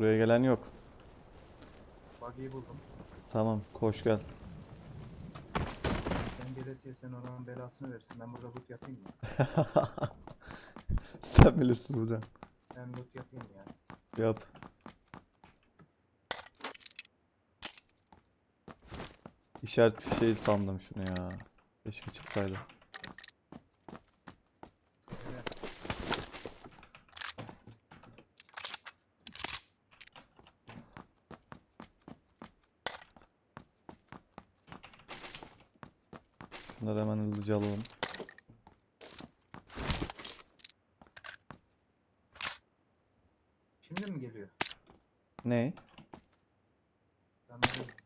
Buraya gelen yok. Buggy'yi buldum. Tamam koş gel. Sen gelesiye sen oranın belasını verirsin. Ben burada loot yapayım mı? Sen bilirsin hocam. Ben loot yapayım ya. Yap. İşaret bir şey sandım şunu ya. Keşke çıksaydı. Evet. Şunları hemen hızlıca alalım. Şimdi mi geliyor? Ne? Ben buradayım.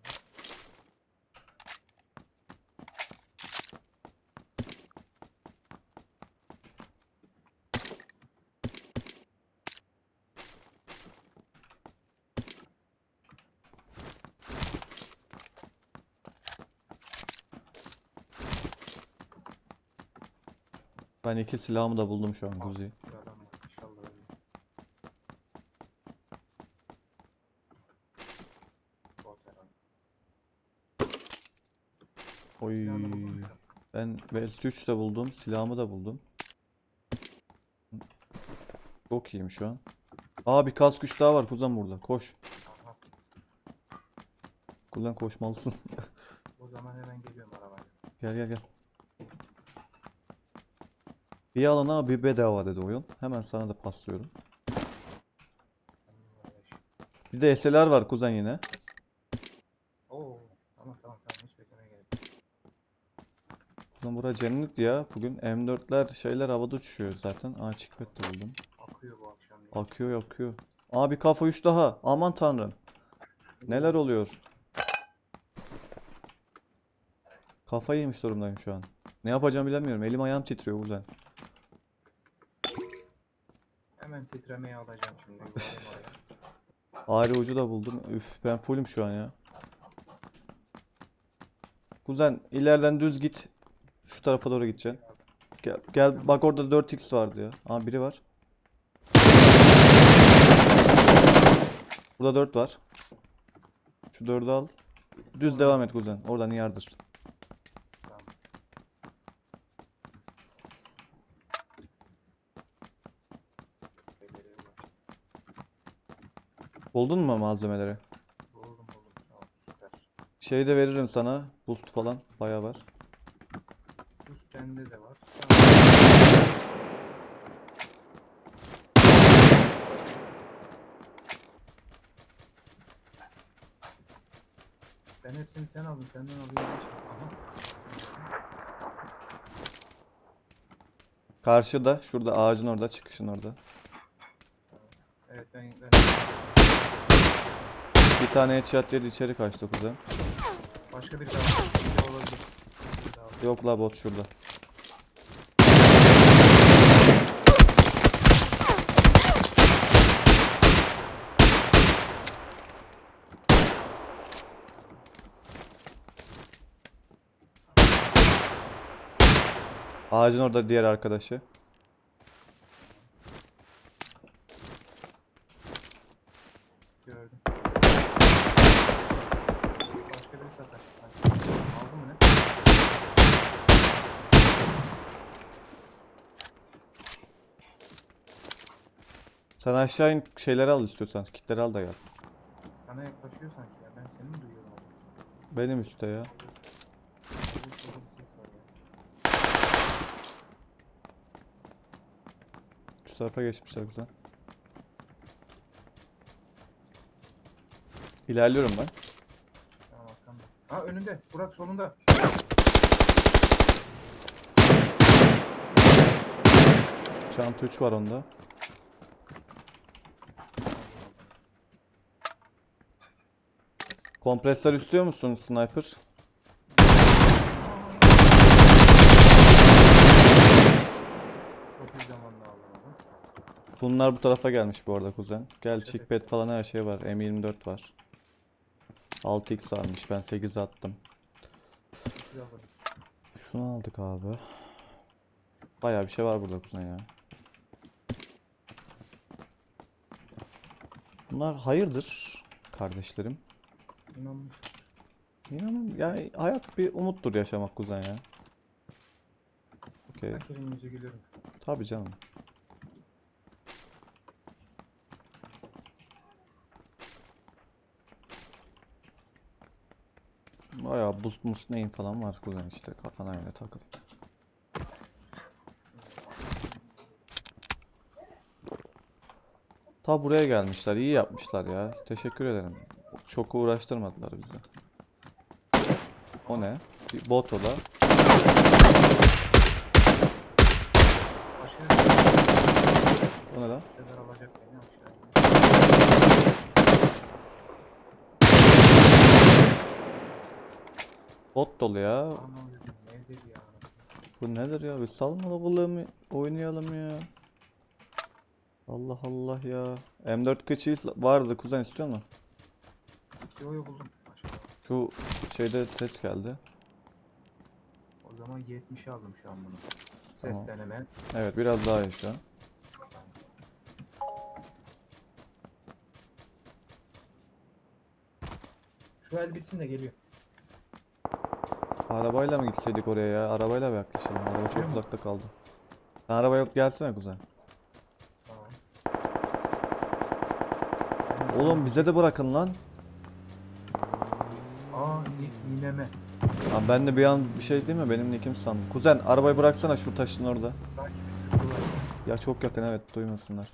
Ben iki silahımı da buldum şu an herhalde. Oy. Ben Vels 3 de buldum. Silahımı da buldum. Çok iyiyim şu an. Aa bir kask güç daha var kuzen burada. Koş. Kuzen koşmalısın. O zaman hemen geliyorum arabayla. Gel gel gel. Bir alana bir bedava dedi oyun. Hemen sana da paslıyorum. Bir de SLR var kuzen yine. Oo. Tamam tamam tamam. Hiç beklemeye gerek yok. Kuzen bura cennet ya. Bugün M4'ler şeyler havada uçuşuyor zaten. Aa çıkmet de buldum. Akıyor bu akşam. ya. Akıyor akıyor. Aa bir kafa 3 daha. Aman tanrım. Neler oluyor? Kafayı yemiş durumdayım şu an. Ne yapacağımı bilemiyorum. Elim ayağım titriyor kuzen. Hemen titremeyi alacağım şimdi. Ağrı ucu da buldum. Üf ben fullüm şu an ya. Kuzen ileriden düz git. Şu tarafa doğru gideceksin. Gel, gel bak orada 4x vardı ya. Aa biri var. Burada 4 var. Şu 4'ü al. Düz devam et kuzen. Oradan yardır. Buldun mu malzemeleri? Buldum buldum. Tamam süper. Şey de veririm sana. Boost falan. Bayağı var. Buz bende de var. Ben hepsini sen aldın. Senden alayım. Aha. Karşıda. Şurada ağacın orada. Çıkışın orada. Evet ben, ben Bir tane headshot yedi içeri kaçtı kuzen. başka biri daha var. Biri olabilir. Biri daha var. Yok la bot şurada. Ağacın orada diğer arkadaşı. Gördüm. Başka biri satar. Aldın mı ne? Sen aşağı in şeyleri al istiyorsan. Kitleri al da gel. Sana yaklaşıyor sanki ya. Ben seni mi duyuyorum abi? Benim üstte ya. Burada bir ses var ya. Şu tarafa geçmişler güzel. İlerliyorum ben. Tamam arkamda. Ha önünde. Burak solunda. Çanta 3 var onda. Kompresör istiyor musun sniper? Bunlar bu tarafa gelmiş bu arada kuzen. Gel chickpad falan her şey var. M24 var. 6x varmış. Ben 8 attım. Şunu aldık abi. Bayağı bir şey var burada kuzen ya. Bunlar hayırdır kardeşlerim. İnanmış. İnanın yani hayat bir umuttur yaşamak kuzen ya. Okey. Herkesin yüzü gülürüm. Tabii canım. Bayağı boost must neyin falan var kuzen işte kafana öyle takıl. Ta buraya gelmişler iyi yapmışlar ya teşekkür ederim. Çok uğraştırmadılar bizi. O ne? Bir bot o da. O ne lan? Bot dolu ya. Bu nedir ya? Bir salma oynayalım ya. Allah Allah ya. M4 kıçıyız vardı kuzen istiyor musun? Yo yo buldum. Başka. Şu şeyde ses geldi. O zaman 70 aldım şu an bunu. Tamam. Ses deneme. Evet biraz daha iyi şu an. Şu el bitsin de geliyor. Arabayla mı gitseydik oraya ya? Arabayla mı yaklaşalım? Araba çok uzakta kaldı. Sen araba yapıp gelsene kuzen. Tamam. Oğlum bize de bırakın lan. Nineme. Lan ben de bir an bir şey değil mi? Benim nickim sandım. Kuzen arabayı bıraksana şu taşın orada. Ya çok yakın evet duymasınlar.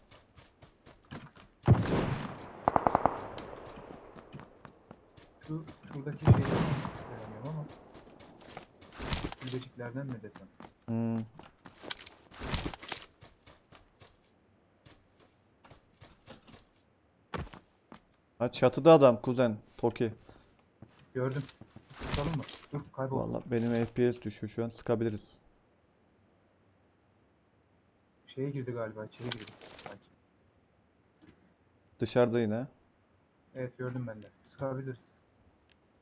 Şu şuradaki şeyi beğeniyorum ama. Güleciklerden mi desem? Hmm. Ha çatıda adam kuzen. Toki. Gördüm. Tutalım mı? Dur kaybol. Vallahi benim FPS düşüyor şu an sıkabiliriz. Şeye girdi galiba içeri girdi. Sanki. Dışarıda yine. Evet gördüm ben de. Sıkabiliriz.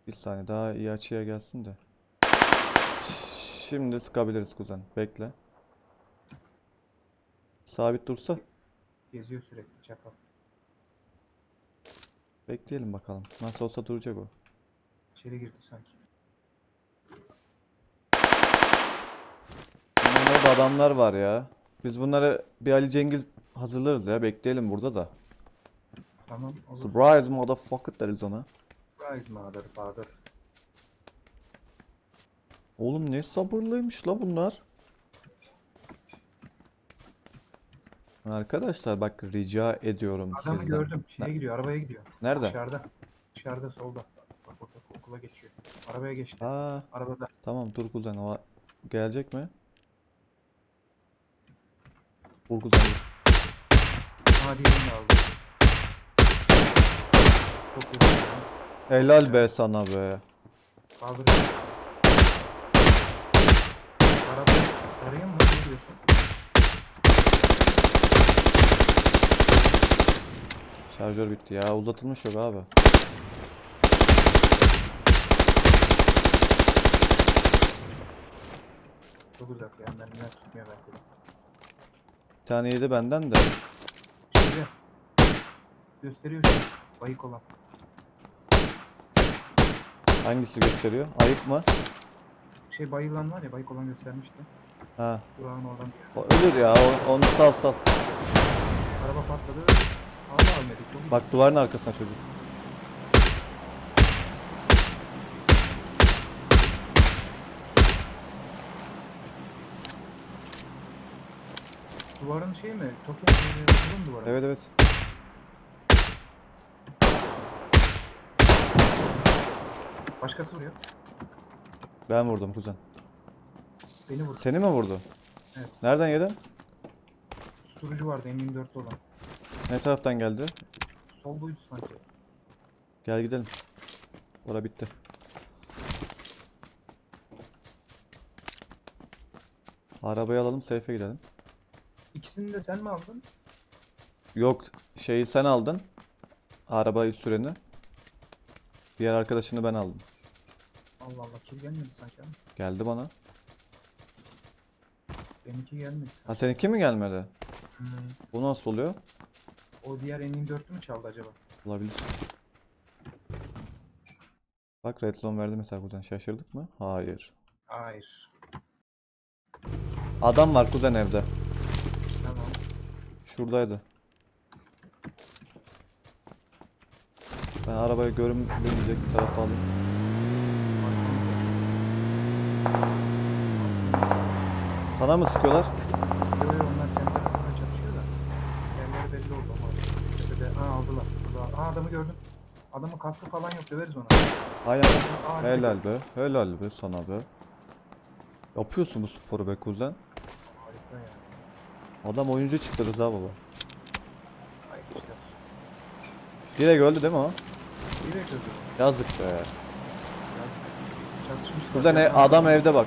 Bir saniye daha iyi açıya gelsin de. Şimdi sıkabiliriz kuzen. Bekle. Sabit dursa Geziyor sürekli çakal. bekleyelim bakalım. Nasıl olsa duracak o. İçeri girdi sanki. Orada adamlar var ya. Biz bunları bir Ali Cengiz hazırlarız ya. Bekleyelim burada da. Tamam olur. Surprise motherfucker deriz ona. Surprise mother father. Oğlum ne sabırlıymış la bunlar. Arkadaşlar bak rica ediyorum Adamı sizden. gördüm. Şeye gidiyor arabaya gidiyor. Nerede? Dışarıda. Dışarıda solda. Bak bak bak okula geçiyor. Arabaya geçti. Aa Arabada. tamam dur kuzen o gelecek mi? Vur kuzen. vur. Aa diğerini de aldı. Çok iyi. Helal be sana be. Kaldırıyor. Arabayı arayayım mı? Ne diyorsun? Şarjör bitti ya uzatılmış yok abi. Çok uzak ya. Benden tutmuyor belki de. Tane yedi benden de. Şimdi gösteriyor şu. Bayık olan. Hangisi gösteriyor? Ayık mı? Şey bayılan var ya bayık olan göstermişti. Ha. Durağın oradan. O ölür ya o- onu sal sal. Araba patladı. Hala almadı. Çok iyi. Bak duvarın arkasına çocuk. Duvarın şey mi? Şey mi duvara? Evet evet. Başkası vuruyor. Ben vurdum kuzen. Beni vurdu. Seni mi vurdu? Evet. Nereden yedin? Susturucu vardı M24'te olan. Ne taraftan geldi? Sol buydu sanki. Gel gidelim. Ora bitti. Arabayı alalım, safe'e gidelim. İkisini de sen mi aldın? Yok, şeyi sen aldın. Arabayı süreni. Diğer arkadaşını ben aldım. Allah Allah kill gelmedi sanki ama. Geldi bana. Benimki gelmedi. Ha seninki mi gelmedi? Hmm. Bu nasıl oluyor? O diğer M24'ü mü çaldı acaba? Olabilir. Bak red zone verdi mesela kuzen. Şaşırdık mı? Hayır. Hayır. Adam var kuzen evde. Şuradaydı. Ben arabayı görünmeyecek bir tarafa alayım. Sana mı sıkıyorlar? Yo yo onlar kendi arasında çatışıyor da. Yerleri belli oldu ama. Tepede. Ha aldılar. Burada. Ha adamı gördüm. Adamın kaskı falan yok döveriz onu. Aynen. Aa, Helal be. Helal be sana be. Yapıyorsun bu sporu be kuzen. Harika ya. Adam oyuncu çıktı Rıza baba. Direkt öldü değil mi o? Direkt öldü. Yazık be. Çatışmışlar. Kuzen e- adam evde bak.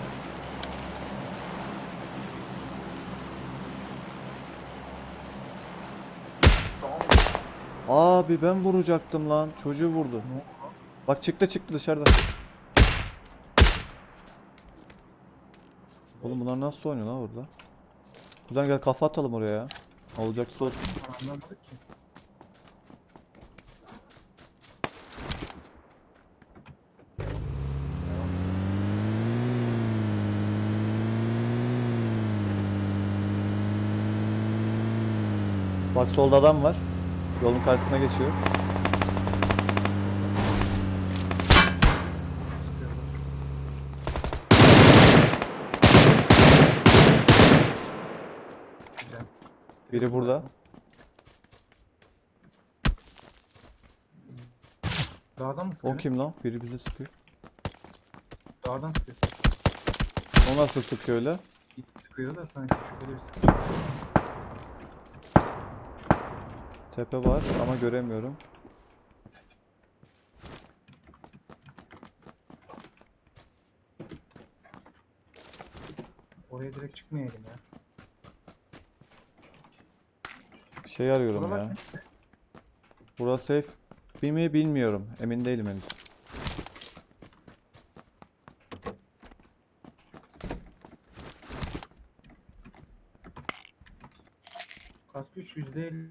Abi ben vuracaktım lan. Çocuğu vurdu. Ne? Bak çıktı çıktı dışarıda. Oğlum bunlar nasıl oynuyor lan burada? Kuzen gel kafa atalım oraya ya. Olacaksa. Bak solda adam var. Yolun karşısına geçiyor. Güzel. Biri burada. Dağdan mı O sıkıyor? kim lan? Biri bizi sıkıyor. Dağdan sıkıyor. O nasıl sıkıyor öyle? İlk sıkıyor da sanki şüpheli bir sıkıyor. Tepe var ama göremiyorum. Oraya direkt çıkmayalım ya. Şey arıyorum ya. Burası safe bir mi bilmiyorum. Emin değilim henüz. Kask 3 %50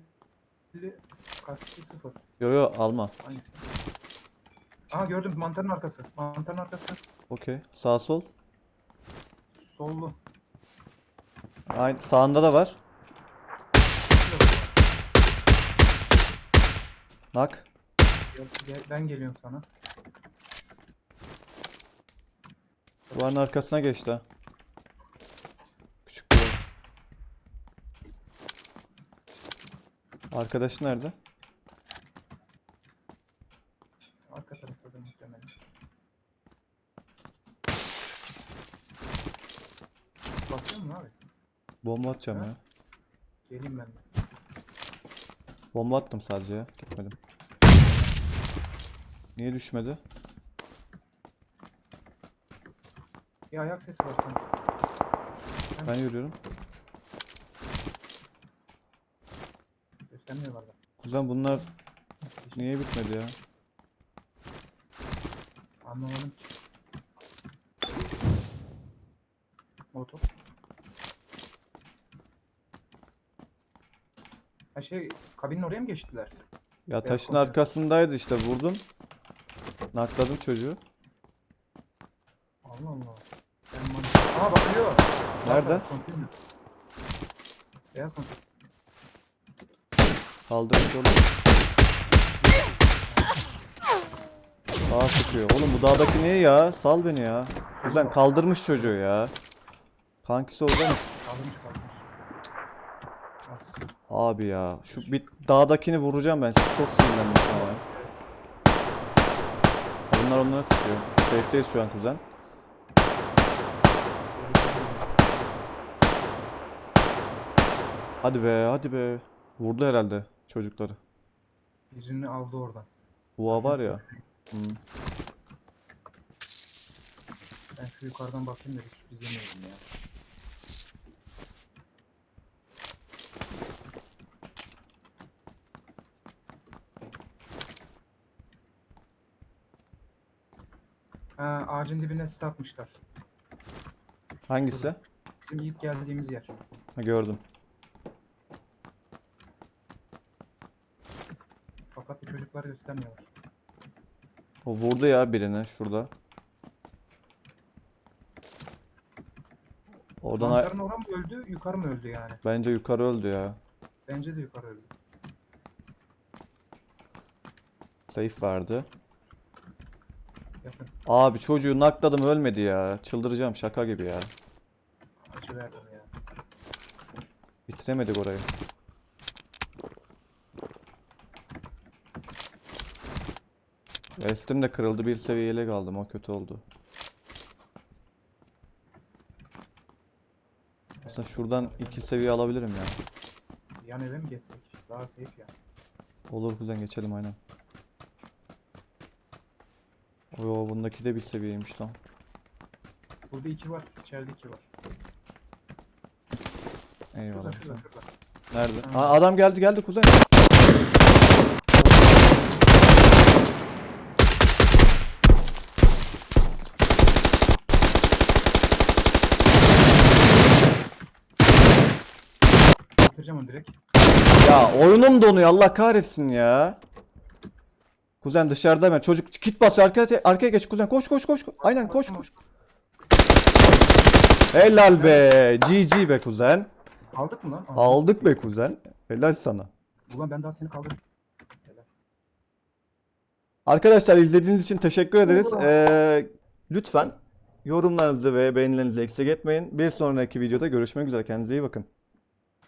Kask 2 0 Yo yo alma. Aha gördüm mantarın arkası. Mantarın arkası. Okey. Sağ sol. Sollu. Aynı sağında da var. Nak. Gel- ben geliyorum sana. Duvarın arkasına geçti. ha. Küçük duvar. Arkadaşı nerede? Arka tarafta da muhtemelen. Bakıyor musun abi? Bomba atacağım Ha? ya. Geleyim ben de. Bomba attım sadece ya. Gitmedim. Niye düşmedi? Bir ayak sesi var sanki. Ben yürüyorum. Göstermiyorlar da. Kuzen bunlar niye bitmedi ya? Anlamadım ki. Ha şey kabinin oraya mı geçtiler? Ya taşın konteyner. arkasındaydı işte vurdum. Nakladım çocuğu. Allah Allah. Ben man- Aa bakıyor. Nerede? Beyaz konteyner. Kaldırmış oğlum. Dağa sıkıyor. Oğlum bu dağdaki ne ya? Sal beni ya. Kuzen kaldırmış çocuğu ya. Kankisi orada mı? Kaldırmış kaldırmış. Abi ya. Şu bir dağdakini vuracağım ben. Çok sinirlendim şu an. Bunlar onlara sıkıyor. Safe'deyiz şu an kuzen. Hadi be hadi be. Vurdu herhalde çocukları. Birini aldı oradan. Boğa var ya. Hmm. Ben şu yukarıdan bakayım da bir sürpriz yemeyelim ya. Ha, ağacın dibine sis atmışlar. Hangisi? Bizim ilk geldiğimiz yer. Ha, gördüm. Fakat bu çocuklar göstermiyorlar. O vurdu ya birine şurada. Oradan ay- Mantarın oran mı öldü, yukarı mı öldü yani? bence yukarı öldü ya. Bence de yukarı öldü. Safe vardı. Abi çocuğu nakladım ölmedi ya. Çıldıracağım şaka gibi ya. Acı verdim ya. Bitiremedik orayı. Vestim de kırıldı bir seviyeyle kaldım o kötü oldu. Aslında şuradan iki seviye alabilirim ya. Yan eve mi geçsek? Daha safe ya. Olur kuzen geçelim aynen. Yo bundaki de bir seviyeymiş lan. Burada iki var, içeride iki var. Eyvallah. Şurada, şurada, şurada. Nerede? Aa, adam geldi geldi kuzen. Bitireceğim onu direkt. Ya oyunum donuyor Allah kahretsin ya. Kuzen dışarıda hemen çocuk kit basıyor arkaya, arkaya geç kuzen koş koş koş. Aynen koş koş. Helal be GG be kuzen. Aldık mı lan? Aldık be kuzen. Helal sana. Ulan ben daha seni kaldırdım. Arkadaşlar izlediğiniz için teşekkür ederiz. Ee, lütfen yorumlarınızı ve beğenilerinizi eksik etmeyin. Bir sonraki videoda görüşmek üzere. Kendinize iyi bakın.